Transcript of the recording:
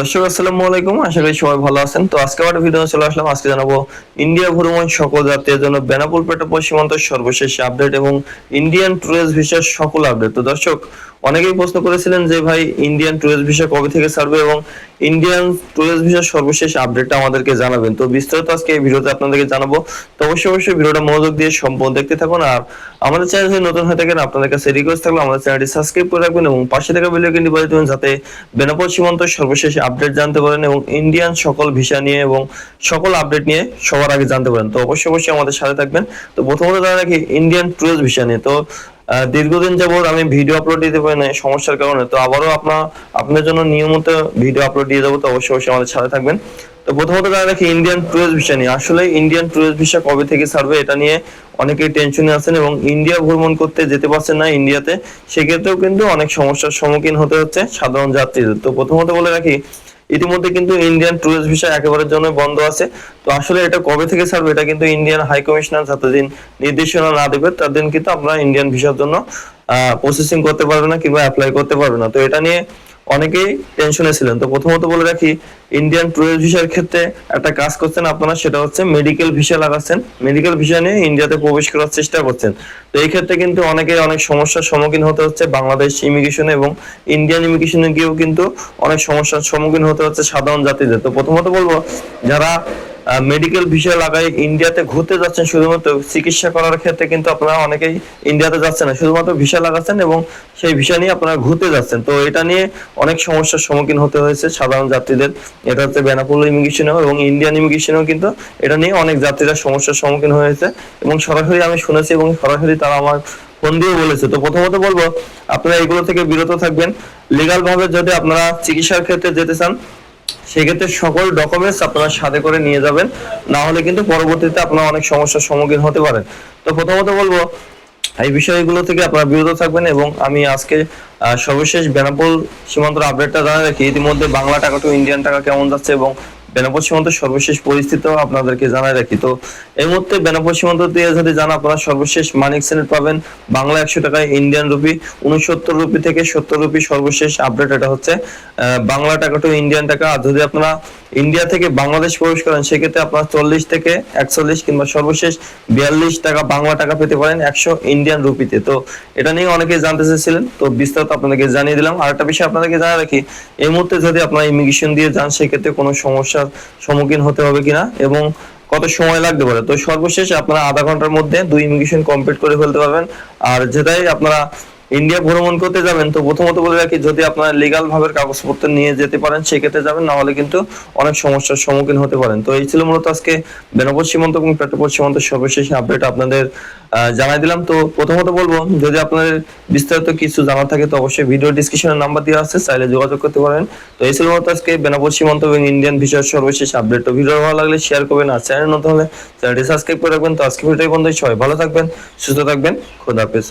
দর্শক, আসসালামু আলাইকুম। আশা করি সবাই ভালো আছেন। তো আজকে আবার ভিডিও চলে আসলাম। আজকে জানাব ইন্ডিয়া ভ্রমণ সকল যাত্রীদের জন্য বেনাপুল পেটাপুল সীমান্ত সর্বশেষ আপডেট এবং ইন্ডিয়ান ট্যুরিস্ট ভিসার সকল আপডেট। তো দর্শক, অনেকেই প্রশ্ন করেছিলেন যে, ভাই, ইন্ডিয়ান ট্যুরিস্ট ভিসা কবে থেকে ছাড়বে এবং ইন্ডিয়ান ট্যুরিস্ট ভিসার সর্বশেষ আপডেটটা আমাদেরকে জানাবেন? তো বিস্তারিত আজকে এই ভিডিওতে আপনাদেরকে জানাব। তো অবশ্যই অবশ্যই ভিডিওটা মনোযোগ দিয়ে সম্পূর্ণ দেখতে থাকুন। আর আমাদের চ্যানেল যদি নতুন হয়ে থাকেন, আপনাদের কাছে রিকোয়েস্ট থাকলে, আমাদের চ্যানেলটি সাবস্ক্রাইব করে রাখবেন এবং পাশে থাকা বেল আইকনটি বাজিয়ে দেবেন যাতে বেনাপোল সীমান্ত সর্বশেষ আপডেট জানতে পারেন এবং ইন্ডিয়ান সকল ভিসা নিয়ে এবং সকল আপডেট নিয়ে সবার আগে জানতে পারেন। তো অবশ্যই অবশ্যই আমাদের সাথে থাকবেন। তো প্রথমত জানা রাখি ইন্ডিয়ান ট্যুরিস্ট ভিসা নিয়ে। তো দীর্ঘদিন যাবত আমি ভিডিও আপলোড দিতে পারি না সমস্যার কারণে। তো আবারও আপনার আপনার জন্য নিয়মিত ভিডিও আপলোড দিয়ে যাব। তো অবশ্যই অবশ্যই আমাদের সাথে থাকবেন। প্রথমত জানা রাখি ইন্ডিয়ান ট্যুরিস্ট ভিসা নিয়ে আসলে ইন্ডিয়ান ট্যুরিস্ট ভিসা কবে থেকে ছাড়বে এটা নিয়ে অনেকেই টেনশনে আছেন এবং ইন্ডিয়া ভ্রমণ করতে যেতে পারছেন না ইন্ডিয়াতে সেক্ষেত্রেও কিন্তু অনেক সমস্যার সম্মুখীন হতে হচ্ছে সাধারণ যাত্রীদের। তো প্রথমত বলে রাখি, ইতিমধ্যে কিন্তু ইন্ডিয়ান ট্যুরিস্ট ভিসা একেবারের জন্য বন্ধ আছে। তো আসলে এটা কবে থেকে ছাড়বে এটা কিন্তু ইন্ডিয়ান হাই কমিশনার যতদিন নির্দেশনা না দেবে, ততদিন কিন্তু আপনারা ইন্ডিয়ান ভিসার জন্য প্রসেসিং করতে পারবে না কিংবা অ্যাপ্লাই করতে পারবে না। তো এটা নিয়ে অনেকেই টেনশনে ছিলেন। তো প্রথমত বলে রাখি ইন্ডিয়ান টুরিস্ট ভিসার ক্ষেত্রে একটা কাজ করছেন আপনারা, সেটা হচ্ছে মেডিকেল ভিসা লাগাচ্ছেন। মেডিকেল ভিসা নিয়ে ইন্ডিয়াতে প্রবেশ করার চেষ্টা করছেন। তো এই ক্ষেত্রে কিন্তু অনেকে অনেক সমস্যার সম্মুখীন হতে হচ্ছে, বাংলাদেশ ইমিগ্রেশনে এবং ইন্ডিয়ান ইমিগ্রেশনে গিয়েও কিন্তু অনেক সমস্যার সম্মুখীন হতে হচ্ছে সাধারণ জাতিদের। তো প্রথমত বলব, যারা মেডিকেল ভিসা লাগাই ইন্ডিয়াতে ঘুরতে যাচ্ছেন শুধুমাত্র চিকিৎসা করার ক্ষেত্রে কিন্তু আপনারা অনেকেই ইন্ডিয়াতে যাচ্ছেন না, শুধুমাত্র ভিসা লাগাচ্ছেন এবং সেই ভিসা নিয়ে আপনারা ঘুরতে যাচ্ছেন। তো এটা নিয়ে অনেক সমস্যার সম্মুখীন হতে হয়েছে সাধারণ যাত্রীদের। এটা হচ্ছে বেনাপুল ইমিগ্রেশনেও এবং ইন্ডিয়ান ইমিগ্রেশনেও কিন্তু এটা নিয়ে অনেক যাত্রীরা সমস্যার সম্মুখীন হয়েছে এবং সরাসরি আমি শুনেছি এবং সরাসরি তারা আমার ফোন দিয়ে বলেছে। তো প্রথমত বলব, আপনারা এগুলো থেকে বিরত থাকবেন। লিগাল ভাবে যদি আপনারা চিকিৎসার ক্ষেত্রে যেতে চান সেক্ষেত্রে সকল ডকুমেন্টস আপনারা সাথে করে নিয়ে যাবেন। না হলে কিন্তু পরবর্তীতে আপনারা অনেক সমস্যার সম্মুখীন হতে পারেন। তো প্রথমত বলব, এই বিষয়গুলো থেকে আপনারা বিরত থাকবেন এবং আমি আজকে সর্বশেষ বেনাপোল সীমান্তর আপডেটটা জানা রাখি। ইতিমধ্যে বাংলা টাকা টু ইন্ডিয়ান টাকা কেমন যাচ্ছে এবং বেনাপোল সীমান্তের সর্বশেষ পরিস্থিতি আপনাদেরকে জানাই রাখি। তো এই মুহূর্তে বেনাপোল সীমান্ত দিয়ে যদি জানা আপনারা সর্বশেষ মানিক সেনেট পাবেন বাংলা একশো টাকায় ইন্ডিয়ান রুপি, উনসত্তর রুপি থেকে সত্তর রুপি সর্বশেষ আপডেট এটা হচ্ছে বাংলা টাকা টু ইন্ডিয়ান টাকা। আর যদি আপনারা ইন্ডিয়া থেকে বাংলাদেশ প্রবেশ করেন, সেক্ষেত্রে আপনারা চল্লিশ থেকে একচল্লিশ কিংবা সর্বশেষ বিয়াল্লিশ টাকা বাংলা টাকা পেতে পারেন একশো ইন্ডিয়ান রুপিতে। তো এটা নিয়ে অনেকে জানতে চেয়েছিলেন, তো বিস্তারিত আপনাদেরকে জানিয়ে দিলাম। আর একটা বিষয় আপনাদেরকে জানা রাখি, এই মুহূর্তে যদি আপনারা ইমিগ্রেশন দিয়ে যান, সেক্ষেত্রে কোনো সমস্যার সম্মুখীন হতে হবে কিনা এবং কত সময় লাগতে পারে? তো সর্বশেষ আপনারা আধা ঘণ্টার মধ্যে দুই ইমিগ্রেশন কমপ্লিট করে ফেলতে পারবেন। আর যেটাই আপনারা ইন্ডিয়া ভ্রমণ করতে যাবেন, তো প্রথমত বলে রাখি, যদি আপনারা লিগাল ভাবে কাগজপত্র নিয়ে যেতে পারেন, সেক্ষেত্রে যাবেন না হলে কিন্তু অনেক সমস্যার সম্মুখীন হতে পারেন। তো এই ছিল মূলত আজকে বেনাপোল সীমান্ত এবং পেট্রোপোল সীমান্ত সর্বশেষ আপডেট আপনাদের জানাই দিলাম। তো প্রথমত বলব, যদি আপনাদের বিস্তারিত কিছু জানার থাকে, তো অবশ্যই ভিডিও ডিসক্রিপশনে নাম্বার দেওয়া আছে, চাইলে যোগাযোগ করতে পারেন। তো এই ছিল মূলত আজকে বেনাপোল সীমান্ত এবং ইন্ডিয়ান ভিসার সর্বশেষ আপডেট তো ভিডিও ভালো লাগলে শেয়ার করবেন আর চ্যানেল নতুন হলে চ্যানেলটি সাবস্ক্রাইব করে রাখবেন। তো আজকে ভিডিও বন্ধু সবাই ভালো থাকবেন, সুস্থ থাকবেন। খোদা হাফেজ।